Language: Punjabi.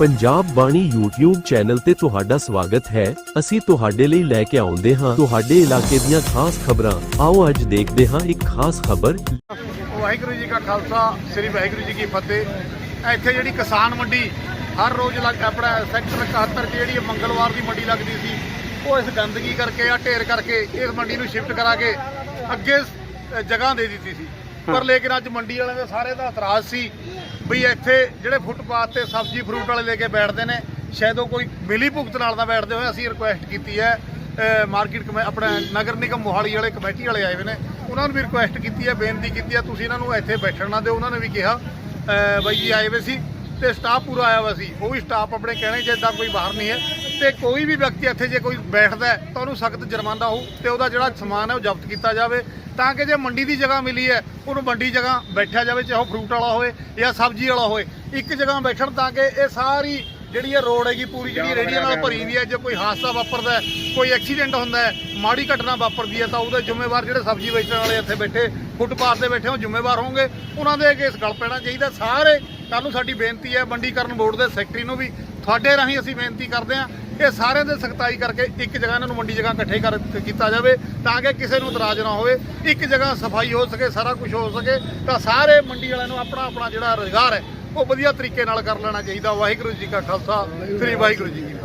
ਪੰਜਾਬ ਬਾਣੀ YouTube ਚੈਨਲ ਤੇ ਤੁਹਾਡਾ ਸਵਾਗਤ ਹੈ। ਅਸੀਂ ਤੁਹਾਡੇ ਲਈ ਲੈ ਕੇ ਆਉਂਦੇ ਹਾਂ। ਤੁਹਾਡੇ ਇਲਾਕੇ ਦੀਆਂ ਖਾਸ ਖਬਰਾਂ। ਆਓ ਅੱਜ ਦੇਖਦੇ ਹਾਂ ਇੱਕ ਖਾਸ ਖਬਰ। ਵਾਹਿਗੁਰੂ ਜੀ ਕਾ ਖਾਲਸਾ ਸ੍ਰੀ ਵਾਹਿਗੁਰੂ ਜੀ ਕੀ ਫਤਿਹ। ਇੱਥੇ ਜਿਹੜੀ ਕਿਸਾਨ ਮੰਡੀ ਹਰ ਰੋਜ਼ ਲੱਗ ਆਪਣਾ ਸੈਕਟਰ 71 'ਚ ਜਿਹੜੀ ਮੰਗਲਵਾਰ ਦੀ ਮੰਡੀ ਲੱਗਦੀ ਸੀ ਉਹ ਇਸ ਗੰਦਗੀ ਕਰਕੇ ਆ ਢੇਰ ਕਰਕੇ ਇਸ ਮੰਡੀ ਨੂੰ ਸ਼ਿਫਟ ਕਰਾ ਕੇ ਅੱਗੇ ਜਗ੍ਹਾ ਦੇ ਦਿੱਤੀ ਸੀ। ਪਰ ਲੇਕਿਨ ਅੱਜ ਮੰਡੀ ਵਾਲਿਆਂ ਦੇ ਸਾਰੇ ਦਾ ਇਤਰਾਜ਼ ਸੀ ਵੀ ਇੱਥੇ ਜਿਹੜੇ ਫੁੱਟਪਾਥ ਤੇ ਸਬਜ਼ੀ ਫਰੂਟ ਵਾਲੇ ਲੈ ਕੇ ਬੈਠਦੇ ਨੇ, ਸ਼ਾਇਦ ਉਹ ਕੋਈ ਮਿਲੀ ਭੁਗਤ ਨਾਲ ਨਾ ਬੈਠਦੇ ਹੋਏ ਅਸੀਂ ਰਿਕੁਐਸਟ ਕੀਤੀ ਹੈ ਮਾਰਕੀਟ ਕਮੇ, ਆਪਣਾ ਨਗਰ ਨਿਗਮ ਮੋਹਾਲੀ ਵਾਲੇ ਕਮੇਟੀ ਵਾਲੇ ਆਏ ਹੋਏ ਨੇ, ਉਹਨਾਂ ਨੂੰ ਵੀ ਰਿਕੁਐਸਟ ਕੀਤੀ ਹੈ, ਬੇਨਤੀ ਕੀਤੀ ਹੈ, ਤੁਸੀਂ ਇਹਨਾਂ ਨੂੰ ਇੱਥੇ ਬੈਠਣ ਨਾ ਦਿਓ, ਉਹਨਾਂ ਨੇ ਵੀ ਕਿਹਾ ਬਾਈ ਜੀ ਆਏ ਹੋਏ ਸੀ ਤੇ ਸਟਾਫ ਪੂਰਾ ਆਇਆ ਹੋਇਆ ਸੀ, ਉਹ ਵੀ ਸਟਾਫ ਆਪਣੇ ਕਹਿਣੇ ਜਿੱਦਾਂ ਕੋਈ ਬਾਹਰ ਨਹੀਂ ਹੈ ਤੇ ਕੋਈ ਵੀ ਵਿਅਕਤੀ ਇੱਥੇ ਜੇ ਕੋਈ ਬੈਠਦਾ ਤਾਂ ਉਹਨੂੰ ਸਖਤ ਜੁਰਮਾਨਾ ਹੋਊ ਤੇ ਉਹਦਾ ਜਿਹੜਾ ਸਮਾਨ ਹੈ ਉਹ ਜ਼ਬਤ ਕੀਤਾ ਜਾਵੇ। ਤਾਂ ਕਿ ਜੇ ਮੰਡੀ ਦੀ ਜਗ੍ਹਾ ਮਿਲੀ ਹੈ, ਉਹਨੂੰ ਮੰਡੀ ਜਗ੍ਹਾ ਬੈਠਿਆ ਜਾਵੇ, ਚਾਹੇ ਉਹ ਫਰੂਟ ਵਾਲਾ ਹੋਵੇ ਜਾਂ ਸਬਜ਼ੀ ਵਾਲਾ ਹੋਵੇ ਇੱਕ ਜਗ੍ਹਾ ਬੈਠਣ ਤਾਂ ਕਿ ਇਹ ਸਾਰੀ ਜਿਹੜੀ ਇਹ ਰੋਡ ਹੈਗੀ ਪੂਰੀ ਜਿਹੜੀ ਰੇੜੀਆਂ ਨਾਲ ਭਰੀ ਵੀ ਹੈ ਜੇ ਕੋਈ ਹਾਦਸਾ ਵਾਪਰਦਾ ਹੈ ਕੋਈ ਐਕਸੀਡੈਂਟ ਹੁੰਦਾ ਹੈ ਮਾੜੀ ਘਟਨਾ ਵਾਪਰਦੀ ਹੈ ਤਾਂ ਉਹਦੇ ਜ਼ਿੰਮੇਵਾਰ ਜਿਹੜੇ ਸਬਜ਼ੀ ਵੇਚਣ ਵਾਲੇ ਇੱਥੇ ਬੈਠੇ ਫੁੱਟਪਾਥ ਤੇ ਬੈਠੇ ਉਹ ਜ਼ਿੰਮੇਵਾਰ ਹੋਣਗੇ। ਉਹਨਾਂ ਦੇ ਕੇਸ ਗਲ ਪੈਣਾ ਚਾਹੀਦਾ ਸਾਰੇ ਕੱਲ ਨੂੰ ਸਾਡੀ ਬੇਨਤੀ ਹੈ ਮੰਡੀਕਰਨ ਬੋਰਡ ਦੇ ਸੈਕਟਰੀ ਨੂੰ ਵੀ ਤੁਹਾਡੇ ਰਾਹੀਂ ਅਸੀਂ ਬੇਨਤੀ ਕਰਦੇ ਹਾਂ ਇਹ ਸਾਰਿਆਂ ਦੇ ਸਖਤਾਈ ਕਰਕੇ ਇੱਕ ਜਗ੍ਹਾ ਇਹਨਾਂ ਨੂੰ ਮੰਡੀ ਜਗ੍ਹਾ ਇਕੱਠੇ ਕਰ ਕੀਤਾ ਜਾਵੇ ਤਾਂ ਕਿ ਕਿਸੇ ਨੂੰ ਇਤਰਾਜ਼ ਨਾ ਹੋਵੇ। ਇੱਕ ਜਗ੍ਹਾ ਸਫ਼ਾਈ ਹੋ ਸਕੇ ਸਾਰਾ ਕੁਝ ਹੋ ਸਕੇ ਤਾਂ ਸਾਰੇ ਮੰਡੀ ਵਾਲਿਆਂ ਨੂੰ ਆਪਣਾ ਆਪਣਾ ਜਿਹੜਾ ਰੁਜ਼ਗਾਰ ਹੈ ਉਹ ਵਧੀਆ ਤਰੀਕੇ ਨਾਲ ਕਰ ਲੈਣਾ ਚਾਹੀਦਾ। ਵਾਹਿਗੁਰੂ ਜੀ ਕਾ ਖਾਲਸਾ, ਸ੍ਰੀ ਵਾਹਿਗੁਰੂ ਜੀ ਕੀ